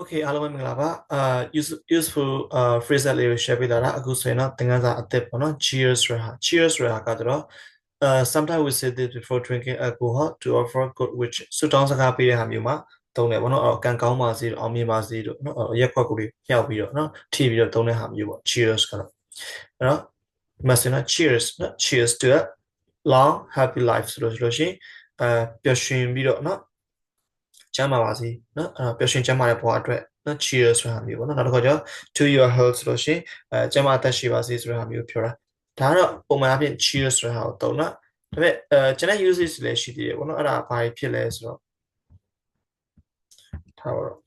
Okay အားလုံးပဲမင်္ဂလာပါအာ use- useful အာ phrase လေးကို share ပေးတာလားအခုဆိုရင်တော့သင်ခန်းစာအသစ်ပေါ့နော် cheers ဆိုတာ cheers ဆိုတာကတော့ uh sometimes we say this before drinking alcohol to offer good wish ဆုတောင်းစကားပေးတဲ့ဟာမျိုးမှာသုံးတယ်ပေါ့နော်အော်ကံကောင်းပါစေအောင်မြင်ပါစေလို့နော်ရက်ခွက်ကိုလေးရောက်ပြီးတော့နော်ထိပြီးတော့သုံးတဲ့ဟာမျိုးပေါ့ cheers ကတော့အဲ့တော့ဒီမှာဆိုရင် cheers နော် cheers to a long happy life ဆိုလို့ဆိုလို့ရှိရင်အဲပျော်ရွှင်ပြီးတော့နော် ကျမ်းပါပါစေနော်အဲပျော်ရွှင်ကျမ်းမာတဲ့ဘဝအတွက်နော် cheers ဆိုတာမျိုးပေါ့နော်နောက်တစ်ခါကျတော့ to your health ဆိုလို့ရှိရင်အဲကျမ်းမာအသက်ရှိပါစေဆိုတာမျိုးပြောတာဒါကတော့ပုံမှန်အဖြစ် cheers ဆိုတာကိုသုံးတာဒါပေမဲ့အဲကျွန်တော် usage လည်းရှိသေးတယ်ပေါ့နော်အဲ့ဒါဘာဖြစ်လဲဆိုတော့ထားပါတော့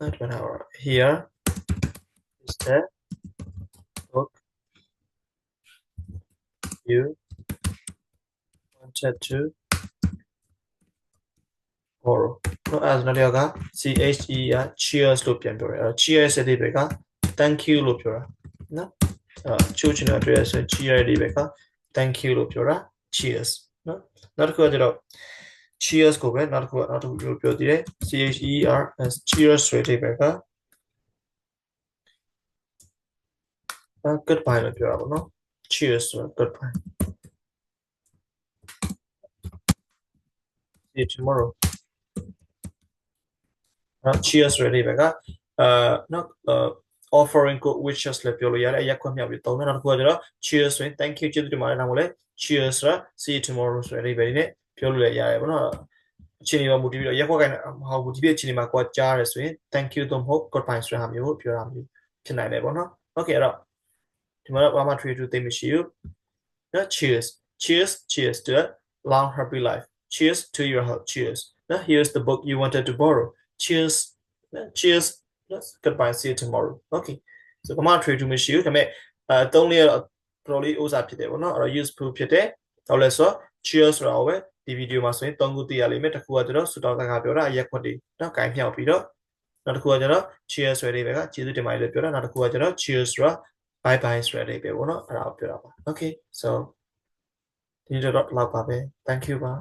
Not one hour. Here is the you wanted to borrow. No, as Nariaga, C H E A, cheers, Lupian Bureau. Cheers, Edibega. Thank you, Lupura. No, Chuchin address, cheer, Edibega. Thank you, Lupura. Cheers. No, not good at all. Cheers, go away. Not good, not good, Lupio Dire. C H E R as cheers, Edibega. Goodbye, Lupura. No. တာပေါ့နော် cheers ဆိုတာ goodbye see you tomorrow နော် cheers ဆိုတဲ့အဓိပ္ပာယ်ကအာနော် offering good wishes လည်းပြောလို့ရတယ်အရက်ခွင့်မြောက်ပြီးသုံးတယ်နောက်တစ်ခုကကျတော့ cheers ဆိုရင် thank you ကျေးဇူးတင်ပါတယ်နောက်မို့လဲ cheers ဆိုတာ see you tomorrow ဆိုတဲ့အဓိပ္ပာယ်နဲ့ပြောလို့ရတယ်ပေါ့နော်အချိန်တွေမှာမူတည်ပြီးတော့ရက်ခွက်ကိုင်းဟောဘူးဒီပြည့်အချိန်တွေမှာကိုယ်ကြားရဲဆိုရင် thank you သို့မဟုတ် goodbye ဆိုတဲ့ဟာမျိုးကိုပြောတာမျိုးဖြစ်နိုင်တယ်ပေါ့နော် okay အဲ့တော့ဒီမှာတော့ ဘာမှ trade to သိမရှိဘူးနော် cheers cheers cheers to a long happy life cheers to your health cheers now here's the book you wanted to borrow cheers cheers let's goodbye see you tomorrow okay so ဘာမှ trade to မရှိဘူးဒါပေမဲ့အဲသုံးလေးတော့တော်တော်လေးဥစားဖြစ်တယ်ပေါ့နော်အဲ့တော့ useful ဖြစ်တယ်ဟုတ်လဲဆိုတော့ cheers ဆိုတာကိုပဲဒီဗီဒီယိုမှာဆိုရင်၃ခုသိရလိမ့်မယ်တစ်ခုကကျတော့စူတောင်းစကားပြောတာရက်ခွက်တွေနော်ဂိုင်းမြောက်ပြီးတော့နောက်တစ်ခုကကျတော့ cheers ဆိုတဲ့ဘက်ကကျေးဇူးတင်ပါတယ်လို့ပြောတာနောက်တစ်ခုကကျတော့ cheers ဆိုတာ bye bye ဆိုတဲ့ပဲပေါ့နော်အဲ့ဒါကိုပြောတာပါ okay so ဒီတော့လောက်ပါပဲ thank you ပါ